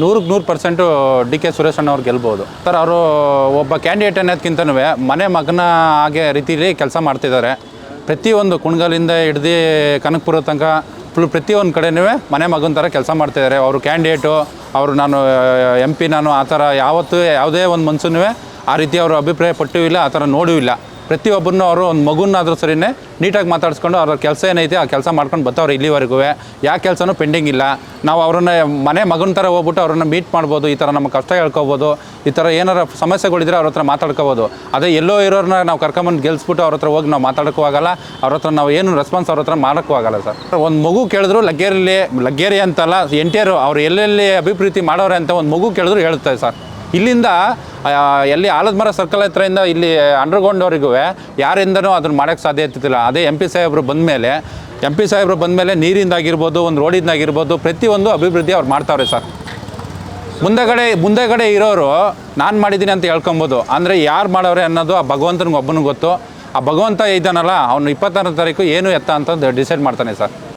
ನೂರಕ್ಕೆ ನೂರು percent D K Suresh ಅಣ್ಣ ಅವ್ರು ಗೆಲ್ಬೋದು. ಸರ್, ಅವರು ಒಬ್ಬ ಕ್ಯಾಂಡಿಡೇಟ್ ಅನ್ನೋದಕ್ಕಿಂತನೂ ಮನೆ ಮಗನ ಹಾಗೆ ರೀತಿಯಲ್ಲಿ ಕೆಲಸ ಮಾಡ್ತಿದ್ದಾರೆ. ಪ್ರತಿಯೊಂದು ಕುಣಗಲಿಂದ ಹಿಡ್ದು ಕನಕಪುರ ತನಕ ಫುಲ್ ಪ್ರತಿಯೊಂದು ಕಡೆನೂ ಮನೆ ಮಗನ ಥರ ಕೆಲಸ ಮಾಡ್ತಿದ್ದಾರೆ. ಅವರು ಕ್ಯಾಂಡಿಡೇಟು, ಅವರು ನಾನು ಎಂ ಪಿ ನಾನು ಆ ಥರ ಯಾವತ್ತೂ ಯಾವುದೇ ಒಂದು ಮನ್ಸೂ ಆ ರೀತಿ ಅವರು ಅಭಿಪ್ರಾಯ ಪಟ್ಟೂ ಇಲ್ಲ, ಆ ಥರ ನೋಡೂ ಇಲ್ಲ. ಪ್ರತಿಯೊಬ್ಬರನ್ನೂ ಅವರು ಒಂದು ಮಗುನಾದರೂ ಸರಿನೇ ನೀಟಾಗಿ ಮಾತಾಡಿಸ್ಕೊಂಡು ಅವ್ರ ಕೆಲಸ ಏನೈತೆ ಆ ಕೆಲಸ ಮಾಡ್ಕೊಂಡು ಬರ್ತಾವ್ರು ಇಲ್ಲಿವರೆಗೂ. ಯಾವ ಕೆಲಸನೂ ಪೆಂಡಿಂಗ್ ಇಲ್ಲ. ನಾವು ಅವ್ರನ್ನ ಮನೆ ಮಗನ ಥರ ಹೋಗ್ಬಿಟ್ಟು ಅವ್ರನ್ನ ಮೀಟ್ ಮಾಡ್ಬೋದು, ಈ ಥರ ನಮ್ಮ ಕಷ್ಟ ಹೇಳ್ಕೊಬೋದು, ಈ ಥರ ಏನಾರ ಸಮಸ್ಯೆಗಳಿದ್ರೆ ಅವ್ರ ಹತ್ರ ಮಾತಾಡ್ಕೋಬೋದು. ಅದೇ ಎಲ್ಲೋ ಇರೋರನ್ನ ನಾವು ಕರ್ಕೊಂಬಂದು ಗೆಲ್ಸ್ಬಿಟ್ಟು ಅವ್ರ ಹತ್ರ ಹೋಗಿ ನಾವು ಮಾತಾಡೋಕ್ಕೂ ಆಗಲ್ಲ, ಅವ್ರ ಹತ್ರ ನಾವು ಏನು ರೆಸ್ಪಾನ್ಸ್ ಅವ್ರ ಹತ್ರ ಮಾಡೋಕ್ಕೂ ಆಗಲ್ಲ ಸರ್. ಒಂದು ಮಗು ಕೇಳಿದ್ರು ಲಗ್ಗೇರಿಲಿ, ಲಗ್ಗೇರಿ ಅಂತಲ್ಲ ಎನ್ ಅವ್ರು ಎಲ್ಲೆಲ್ಲಿ ಅಭಿಪ್ರೀತಿ ಮಾಡೋರೆ ಅಂತ ಒಂದು ಮಗು ಕೇಳಿದ್ರು ಹೇಳುತ್ತೆ ಸರ್. ಇಲ್ಲಿಂದ ಎಲ್ಲಿ ಆಲದ ಮರ ಸರ್ಕಲ್ ಹತ್ರದಿಂದ ಇಲ್ಲಿ ಅಂಡರ್ಗ್ರೌಂಡ್ವರೆಗೂ ಯಾರಿಂದನೂ ಅದನ್ನು ಮಾಡೋಕ್ಕೆ ಸಾಧ್ಯ ಇರ್ತಿಲ್ಲ ಅದೇ ಎಂ ಪಿ ಸಾಹೇಬರು ಬಂದಮೇಲೆ ಎಂ ಪಿ ಸಾಹೇಬರು ಬಂದಮೇಲೆ ನೀರಿಂದಾಗಿರ್ಬೋದು, ಒಂದು ರೋಡಿಂದಾಗಿರ್ಬೋದು, ಪ್ರತಿಯೊಂದು ಅಭಿವೃದ್ಧಿ ಅವ್ರು ಮಾಡ್ತಾವ್ರೆ ಸರ್. ಮುಂದೆಗಡೆ ಮುಂದೆಗಡೆ ಇರೋರು ನಾನು ಮಾಡಿದ್ದೀನಿ ಅಂತ ಹೇಳ್ಕೊಬೋದು. ಅಂದರೆ ಯಾರು ಮಾಡೋರೆ ಅನ್ನೋದು ಆ ಭಗವಂತನಿಗೆ ಒಬ್ಬನಿಗೆ ಗೊತ್ತು. ಆ ಭಗವಂತ ಇದ್ದಾನಲ್ಲ, ಅವನು ಇಪ್ಪತ್ತಾರನೇ ತಾರೀಕು ಏನು ಎತ್ತ ಅಂತ ಡಿಸೈಡ್ ಮಾಡ್ತಾನೆ ಸರ್.